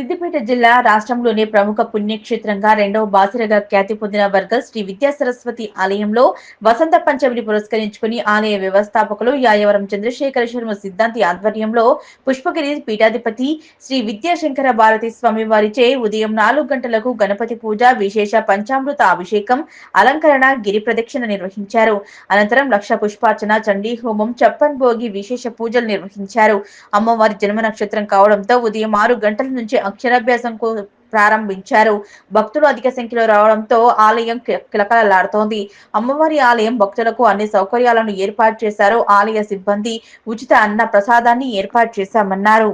సిద్దిపేట జిల్లా రాష్ట్రంలోనే ప్రముఖ పుణ్యక్షేత్రంగా రెండవ బాసిరగా ఖ్యాతి పొందిన వర్గల్ శ్రీ విద్యా సరస్వతి ఆలయంలో వసంత పంచమిని పురస్కరించుకుని ఆలయ వ్యవస్థాపకులు యాయవరం చంద్రశేఖర శర్మ సిద్ధాంతి ఆధ్వర్యంలో పుష్పగిరి పీఠాధిపతి శ్రీ విద్యాశంకర భారతి స్వామి వారిచే ఉదయం నాలుగు గంటలకు గణపతి పూజ విశేష పంచామృత అభిషేకం అలంకరణ గిరి ప్రదక్షిణ నిర్వహించారు. అనంతరం లక్ష పుష్పార్చన చండీ హోమం చప్పన్ భోగి విశేష పూజలు నిర్వహించారు. అమ్మవారి జన్మ నక్షత్రం కావడంతో ఉదయం ఆరు గంటల నుంచి అక్షరాభ్యాసం ప్రారంభించారు. భక్తులు అధిక సంఖ్యలో రావడంతో ఆలయం కిలకలలాడుతోంది. అమ్మవారి ఆలయం భక్తులకు అన్ని సౌకర్యాలను ఏర్పాటు చేశారు. ఆలయ సిబ్బంది ఉచిత అన్న ప్రసాదాన్ని ఏర్పాటు చేశామన్నారు.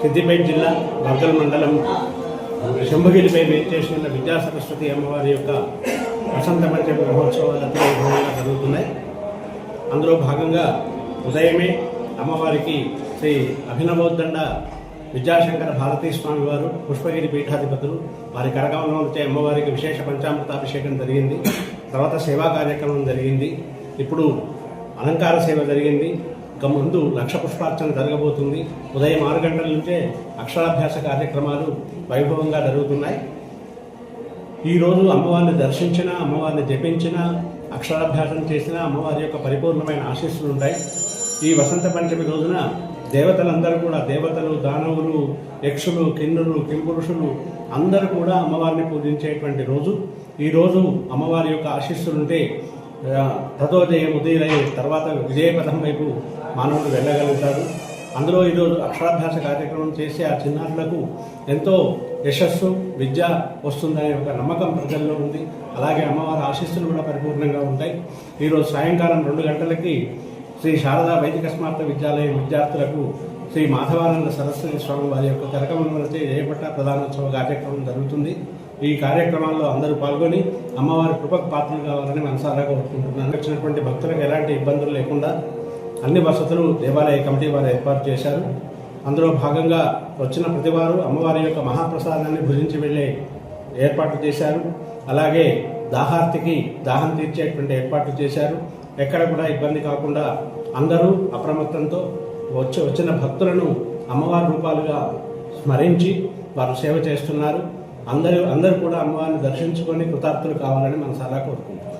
సిద్దిపేట జిల్లా వర్గల్ మండలం శంభగిరిపై వేచేసి ఉన్న విద్యా సరస్వతి అమ్మవారి యొక్క వసంత పంచమి మహోత్సవాలు అత్యంత జరుగుతున్నాయి. అందులో భాగంగా ఉదయమే అమ్మవారికి శ్రీ అభినవోద్దండ విద్యాశంకర భారతీ స్వామి వారు పుష్పగిరి పీఠాధిపతులు వారి కరకమలం వచ్చే అమ్మవారికి విశేష పంచామృతాభిషేకం జరిగింది. తర్వాత సేవా కార్యక్రమం జరిగింది. ఇప్పుడు అలంకార సేవ జరిగింది. ఇక ముందు లక్ష పుష్పార్చన జరగబోతుంది. ఉదయం ఆరు గంటల నుంచే అక్షరాభ్యాస కార్యక్రమాలు వైభవంగా జరుగుతున్నాయి. ఈరోజు అమ్మవారిని దర్శించిన అమ్మవారిని జపించిన అక్షరాభ్యాసం చేసిన అమ్మవారి యొక్క పరిపూర్ణమైన ఆశీస్సులు ఉంటాయి. ఈ వసంత పంచమి రోజున దేవతలందరూ కూడా దేవతలు దానవులు యక్షులు కిన్నులు కింపురుషులు అందరూ కూడా అమ్మవారిని పూజించేటువంటి రోజు. ఈరోజు అమ్మవారి యొక్క ఆశీస్సులుంటే ఆ, తతోజయం తర్వాత విజయపథం వైపు మానవుడు వెళ్ళగలుగుతారు అందులో ఈరోజు అక్షరాభ్యాస కార్యక్రమం చేసి ఆ చిన్నారులకు ఎంతో యశస్సు విద్య వస్తుందనే ఒక నమ్మకం ప్రజల్లో ఉంది. అలాగే అమ్మవారి ఆశీస్సులు కూడా పరిపూర్ణంగా ఉంటాయి. ఈరోజు సాయంకాలం రెండు గంటలకి శ్రీ శారదా వైదిక స్మార్త విద్యాలయం విద్యార్థులకు శ్రీ మాధవానంద సరస్వతి స్వామి వారి యొక్క కరకమలచే జయపట్ట ప్రధానోత్సవ కార్యక్రమం జరుగుతుంది. ఈ కార్యక్రమాల్లో అందరూ పాల్గొని అమ్మవారి కృపకు పాత్రలు కావాలని మనసారా కోరుకుంటున్నాను. వచ్చినటువంటి భక్తులకు ఎలాంటి ఇబ్బందులు లేకుండా అన్ని వసతులు దేవాలయ కమిటీ వారు ఏర్పాటు చేశారు. అందులో భాగంగా వచ్చిన ప్రతివారు అమ్మవారి యొక్క మహాప్రసాదాన్ని భుజించి వెళ్ళే ఏర్పాట్లు చేశారు. అలాగే దాహార్తికి దాహం తీర్చేటువంటి ఏర్పాట్లు చేశారు. ఎక్కడ కూడా ఇబ్బంది కాకుండా అందరూ అప్రమత్తంతో వచ్చి వచ్చిన భక్తులను అమ్మవారి రూపాలుగా స్మరించి వారు సేవ చేస్తున్నారు. అందరూ అందరూ కూడా అమ్మవారిని దర్శించుకొని కృతార్థులు కావాలని మనసారా కోరుకుంటున్నాం.